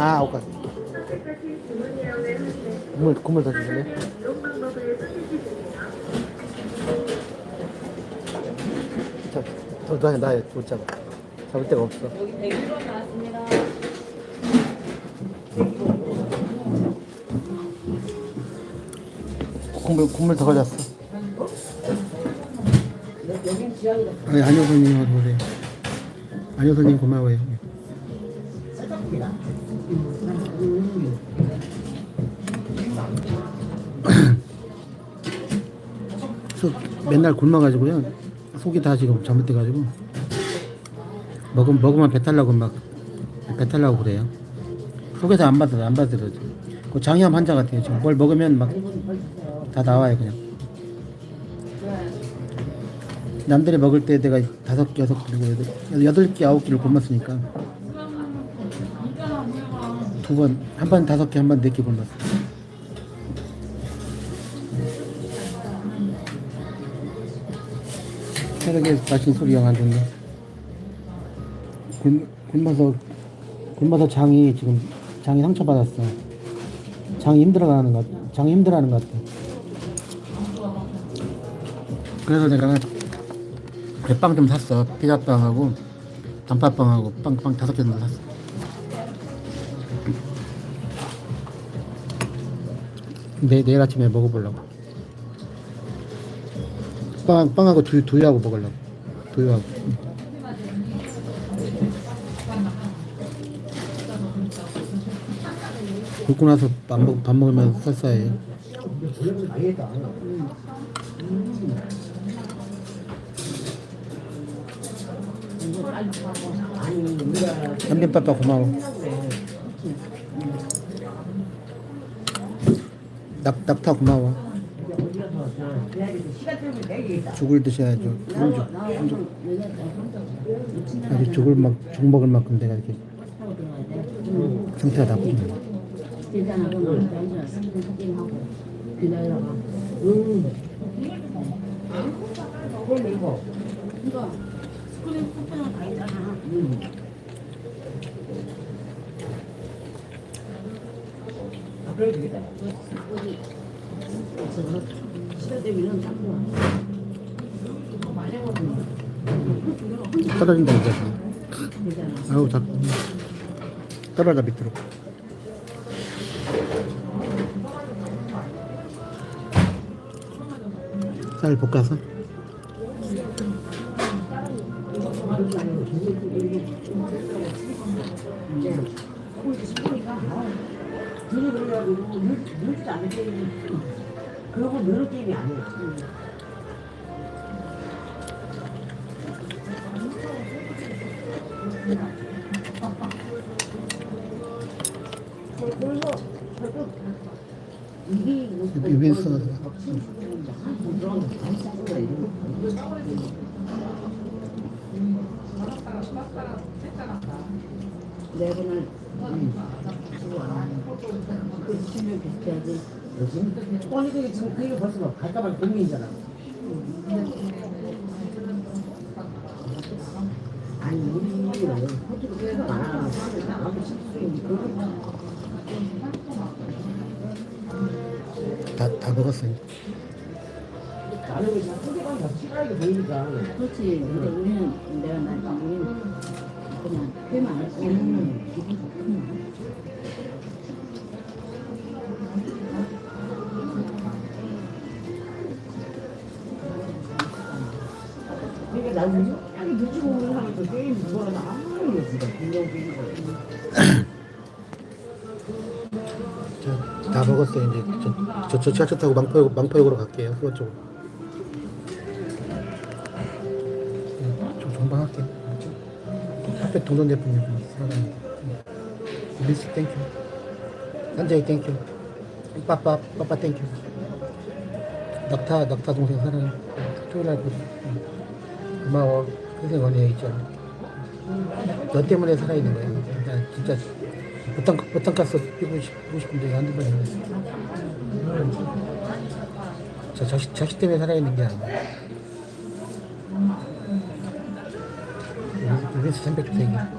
아, 옷까지. 국물, 국물 더 주실래? 자, 더, 더, 나, 못 잡아. 잡을 데가 없어. 여기 101번 나왔습니다. 국물, 국물 더 걸렸어. 여긴 지하이다. 아니, 안효 선생님 어서 오세요. 안효 선생님 고마워요. 속 맨날 굶어가지고요. 속이 다 지금 잘못돼가지고 먹으면 먹으면 배탈 나고 막 배탈 나고 그래요. 속에서 안 받아 안 받아들여. 그 장염 환자 같아요. 지금 뭘 먹으면 막 다 나와요 그냥. 남들이 먹을 때 내가 다섯 개, 여섯 개, 그리고 여덟 개, 아홉 개를 굶었으니까 두 번, 한 번 다섯 개, 한 번 네개 굶었어. 새벽에 마신 소리 영안 듣네. 굶, 굶어서, 굶어서 장이 지금, 장이 상처받았어. 장이 힘들어가는 것, 같- 장이 힘들어하는 것 같아. 그래서 내가 배빵 좀 샀어. 피자빵하고 단팥빵하고 빵, 빵 다섯 개 정도 샀어. 내, 내일 아침에 먹어보려고. 빵, 빵하고 두유, 두유하고 먹으려고. 두유하고. 굶고 나서 밥, 먹, 밥 먹으면 설사해요. 현빈빠빠 고마워. 낙, 낙타 고마워. 죽을 드셔야죠. 아주 죽을 막, 죽 먹을 만큼 내가 이렇게 상태가 나쁘네. 일 떨어진다, 이제. 아우, 자꾸. 떨어져, 밑으로. 쌀 볶아서. 눈이 그래가지고 늘지 않을 게임이 그러고 늘을 게임이 아니에요. 이게 번을 주고 안 하는 그 수면 비슷해야지. 아니 그게 지금 그게 벌써 막 갈까 말까 고민이잖아. 아니 우리는 호주로 계속 안 하는 사람들 나가면 실수인지 그런 다, 다 먹었어요. 나는 그냥 소개가 다 치사하게 보이니까. 그렇지. 근데 우리는 내가 나 우리는 그냥 회만. 기분 좋구나. 그러니까 나는 아니 눈치 보는 사람도 게임 무서워서 아무리 모르겠어. 공룡 게임 거. 자, 다 먹었어요. 이제 저, 저, 저 지하철 타고 망포역, 망포역으로 갈게요. 수원 쪽으로. 네, 좀 종방할게요. 앞에 동전 제품이 사랑합니다. 미스 땡큐. 산재이 땡큐. 빠빠, 빠빠 땡큐. 낙타, 낙타 동생 사랑해. 토요일날. 고마워. 선생 언니 있잖아. 너 때문에 살아있는 거야. 나 진짜 부탄, 부탄가스 피고 싶은데 번이 했어. 저 자식, 자식 때문에 살아있는 게 아니야. 유빈스 300주 세기.